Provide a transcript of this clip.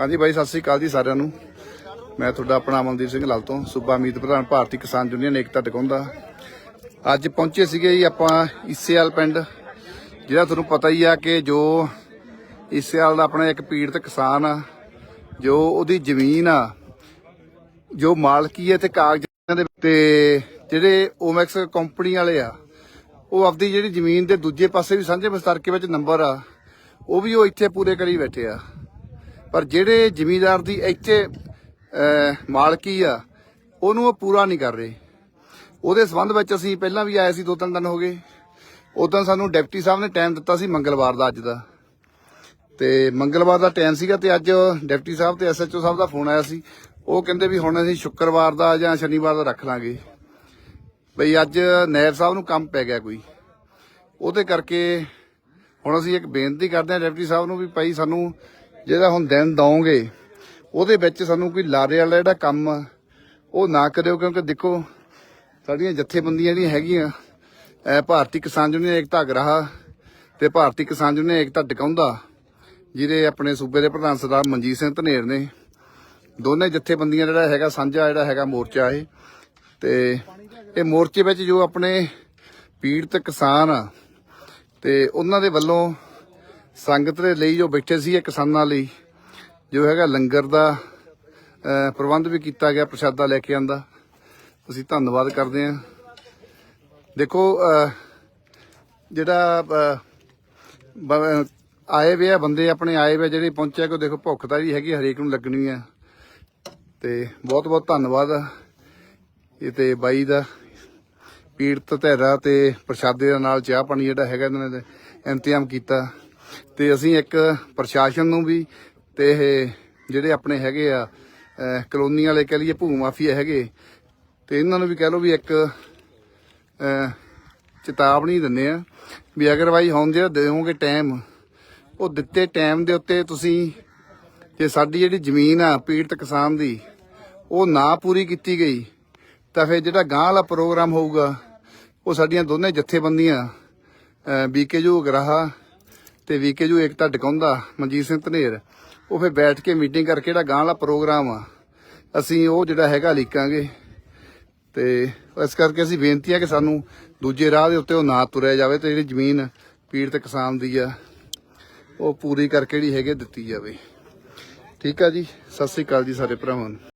ਹਾਂਜੀ ਬਾਈ ਸਤਿ ਸ੍ਰੀ ਅਕਾਲ ਜੀ ਸਾਰਿਆਂ ਨੂੰ। ਮੈਂ ਤੁਹਾਡਾ ਆਪਣਾ ਅਮਨਦੀਪ ਸਿੰਘ ਲਾਲ ਤੋਂ, ਸੂਬਾ ਮੀਤ ਪ੍ਰਧਾਨ ਭਾਰਤੀ ਕਿਸਾਨ ਯੂਨੀਅਨ ਏਕਤਾ ਟਿਕਾਉਂਦਾ ਅੱਜ ਪਹੁੰਚੇ ਸੀਗੇ ਜੀ ਆਪਾਂ ਇਸੇਵਾਲ ਪਿੰਡ, ਜਿਹੜਾ ਤੁਹਾਨੂੰ ਪਤਾ ਹੀ ਆ ਕਿ ਜੋ ਇਸੇਵਾਲ ਦਾ ਆਪਣਾ ਇੱਕ ਪੀੜਤ ਕਿਸਾਨ ਆ, ਜੋ ਉਹਦੀ ਜ਼ਮੀਨ ਆ, ਜੋ ਮਾਲਕੀ ਹੈ ਤੇ ਕਾਗਜ਼ਾਂ ਦੇ ਤੇ ਜਿਹੜੇ ਓਮੈਕਸ ਕੰਪਨੀ ਵਾਲੇ ਆ, ਉਹ ਆਪਦੀ ਜਿਹੜੀ ਜ਼ਮੀਨ ਦੇ ਦੂਜੇ ਪਾਸੇ ਵੀ ਸਾਂਝੇ ਵਿਸਤਾਰਕੇ ਵਿੱਚ ਨੰਬਰ ਆ, ਉਹ ਵੀ ਉਹ ਇੱਥੇ ਪੂਰੇ ਕਰੀ ਬੈਠੇ ਆ। ਪਰ ਜਿਹੜੇ ਜ਼ਿਮੀਂਦਾਰ ਦੀ ਇੱਥੇ ਮਾਲਕੀ ਆ, ਉਹਨੂੰ ਉਹ ਪੂਰਾ ਨਹੀਂ ਕਰ ਰਹੇ। ਉਹਦੇ ਸੰਬੰਧ ਵਿੱਚ ਅਸੀਂ ਪਹਿਲਾਂ ਵੀ ਆਏ ਸੀ, ਦੋ ਤਿੰਨ ਦਿਨ ਹੋ ਗਏ। ਉਦੋਂ ਸਾਨੂੰ ਡਿਪਟੀ ਸਾਹਿਬ ਨੇ ਟਾਈਮ ਦਿੱਤਾ ਸੀ ਮੰਗਲਵਾਰ ਦਾ ਅੱਜ ਦਾ। ਤੇ ਮੰਗਲਵਾਰ ਦਾ ਟਾਈਮ ਸੀਗਾ ਤੇ ਅੱਜ ਡਿਪਟੀ ਸਾਹਿਬ ਤੇ ਐਸਐਚਓ ਸਾਹਿਬ ਦਾ ਫੋਨ ਆਇਆ ਸੀ। ਉਹ ਕਹਿੰਦੇ ਵੀ ਹੁਣ ਅਸੀਂ ਸ਼ੁੱਕਰਵਾਰ ਦਾ ਜਾਂ ਸ਼ਨੀਵਾਰ ਦਾ ਰੱਖ ਲਾਂਗੇ। ਬਈ ਅੱਜ ਨਾਇਬ ਸਾਹਿਬ ਨੂੰ ਕੰਮ ਪੈ ਗਿਆ ਕੋਈ। ਉਹਦੇ ਕਰਕੇ ਹੁਣ ਅਸੀਂ ਇੱਕ ਬੇਨਤੀ ਕਰਦੇ ਹਾਂ ਡਿਪਟੀ ਸਾਹਿਬ ਨੂੰ ਵੀ ਭਾਈ ਸਾਨੂੰ ਜਿਹੜਾ ਹੁਣ ਦਿਨ ਦਵੋਗੇ ਉਹਦੇ ਵਿੱਚ ਸਾਨੂੰ ਕੋਈ ਲਾਰੇ ਵਾਲਾ ਜਿਹੜਾ ਕੰਮ ਆ, ਉਹ ਨਾ ਕਰਿਓ ਕਿਉਂਕਿ ਦੇਖੋ ਸਾਡੀਆਂ ਜਥੇਬੰਦੀਆਂ ਜਿਹੜੀਆਂ ਹੈਗੀਆਂ ਭਾਰਤੀ ਕਿਸਾਨ ਯੂਨੀਅਨ ਏਕਤਾ ਅਗਰਾਹ ਤੇ ਭਾਰਤੀ ਕਿਸਾਨ ਯੂਨੀਅਨ ਏਕਤਾ ਟਿਕਾਉਂਦਾ ਜਿਹਦੇ ਆਪਣੇ ਸੂਬੇ ਦੇ ਪ੍ਰਧਾਨ ਸਰਦਾਰ ਮਨਜੀਤ ਸਿੰਘ ਧਨੇਰ ਨੇ। ਦੋਨੇ ਜਥੇਬੰਦੀਆਂ ਜਿਹੜਾ ਹੈਗਾ ਸਾਂਝਾ ਜਿਹੜਾ ਹੈਗਾ ਮੋਰਚਾ ਇਹ ਤੇ ਇਹ ਮੋਰਚੇ ਵਿੱਚ ਜੋ ਆਪਣੇ ਪੀੜਤ ਕਿਸਾਨ ਆ ਤੇ ਉਹਨਾਂ ਦੇ ਵੱਲੋਂ ਸੰਗਤ ਦੇ ਲਈ ਜੋ ਬੈਠੇ ਸੀ ਇਹ ਕਿਸਾਨਾਂ ਲਈ, ਜੋ ਹੈਗਾ ਲੰਗਰ ਦਾ ਪ੍ਰਬੰਧ ਵੀ ਕੀਤਾ ਗਿਆ, ਪ੍ਰਸ਼ਾਦਾ ਲੈ ਕੇ ਆਂਦਾ। ਅਸੀਂ ਧੰਨਵਾਦ ਕਰਦੇ ਹਾਂ। ਦੇਖੋ ਜਿਹੜਾ ਆਏ ਵੇ ਆ ਬੰਦੇ, ਆਪਣੇ ਆਏ ਵੇ ਜਿਹੜੇ ਪਹੁੰਚਿਆ ਕੋ ਦੇਖੋ ਭੁੱਖ ਤਾਂ ਵੀ ਹੈਗੀ ਹਰੇਕ ਨੂੰ ਲੱਗਣੀ ਆ। ਤੇ ਬਹੁਤ ਬਹੁਤ ਧੰਨਵਾਦ ਇਹ ਤੇ ਬਾਈ ਦਾ ਪੀੜਤ ਧੈਰਾ ਤੇ ਪ੍ਰਸ਼ਾਦੇ ਦੇ ਨਾਲ ਚਾਹ ਪਾਣੀ ਜਿਹੜਾ ਹੈਗਾ ਇਹਨਾਂ ਨੇ ਇੰਤਜ਼ਾਮ ਕੀਤਾ। ਤੇ ਅਸੀਂ ਇੱਕ ਪ੍ਰਸ਼ਾਸਨ ਨੂੰ ਵੀ ਤੇ ਇਹ ਜਿਹੜੇ ਆਪਣੇ ਹੈਗੇ ਆ ਅਹ, ਕਲੋਨੀ ਵਾਲੇ ਕਹ ਲਈਏ ਭੂ ਮਾਫੀਆ ਹੈਗੇ ਤੇ ਇਹਨਾਂ ਨੂੰ ਵੀ ਕਹਿ ਲਓ ਵੀ ਇੱਕ ਚੇਤਾਵਨੀ ਦਿੰਦੇ ਆ ਵੀ ਅਗਰ ਬਾਈ ਹੁਣ ਜਿਹੜਾ ਦੇਵੋਗੇ ਟਾਈਮ ਉਹ ਦਿੱਤੇ ਟਾਈਮ ਦੇ ਉੱਤੇ ਤੁਸੀਂ ਜੇ ਸਾਡੀ ਜਿਹੜੀ ਜ਼ਮੀਨ ਆ ਪੀੜਤ ਕਿਸਾਨ ਦੀ ਉਹ ਨਾ ਪੂਰੀ ਕੀਤੀ ਗਈ ਤਾਂ ਫਿਰ ਜਿਹੜਾ ਗਾਂ ਵਾਲਾ ਪ੍ਰੋਗਰਾਮ ਹੋਊਗਾ ਉਹ ਸਾਡੀਆਂ ਦੋਨੇ ਜਥੇਬੰਦੀਆਂ ਬੀਕੇਯੂ ਗਰਾਹਾ ਤੇ ਵੀਕੇਯੂ ਏਕਤਾ ਟਿਕਾਉਂਦਾ ਮਨਜੀਤ ਸਿੰਘ ਧਨੇਰ ਉਹ ਫਿਰ ਬੈਠ ਕੇ ਮੀਟਿੰਗ ਕਰਕੇ ਜਿਹੜਾ ਗਾਂ ਵਾਲਾ ਪ੍ਰੋਗਰਾਮ ਆ, ਅਸੀਂ ਉਹ ਜਿਹੜਾ ਹੈਗਾ ਲਿਖਾਂਗੇ ਤੇ ਇਸ ਕਰਕੇ ਅਸੀਂ ਬੇਨਤੀ ਆ ਕਿ ਸਾਨੂੰ ਦੂਜੇ ਰਾਹ ਦੇ ਉੱਤੇ ਉਹ ਨਾ ਤੁਰਿਆ ਜਾਵੇ ਤੇ ਜਿਹੜੀ ਜ਼ਮੀਨ ਪੀੜਤ ਕਿਸਾਨ ਦੀ ਆ, ਉਹ ਪੂਰੀ ਕਰਕੇ ਜਿਹੜੀ ਹੈਗੇ ਦਿੱਤੀ ਜਾਵੇ। ਠੀਕ ਆ ਜੀ, ਸਤਿ ਸ੍ਰੀ ਅਕਾਲ ਜੀ ਸਾਰੇ ਭਰਾਵਾਂ ਨੂੰ।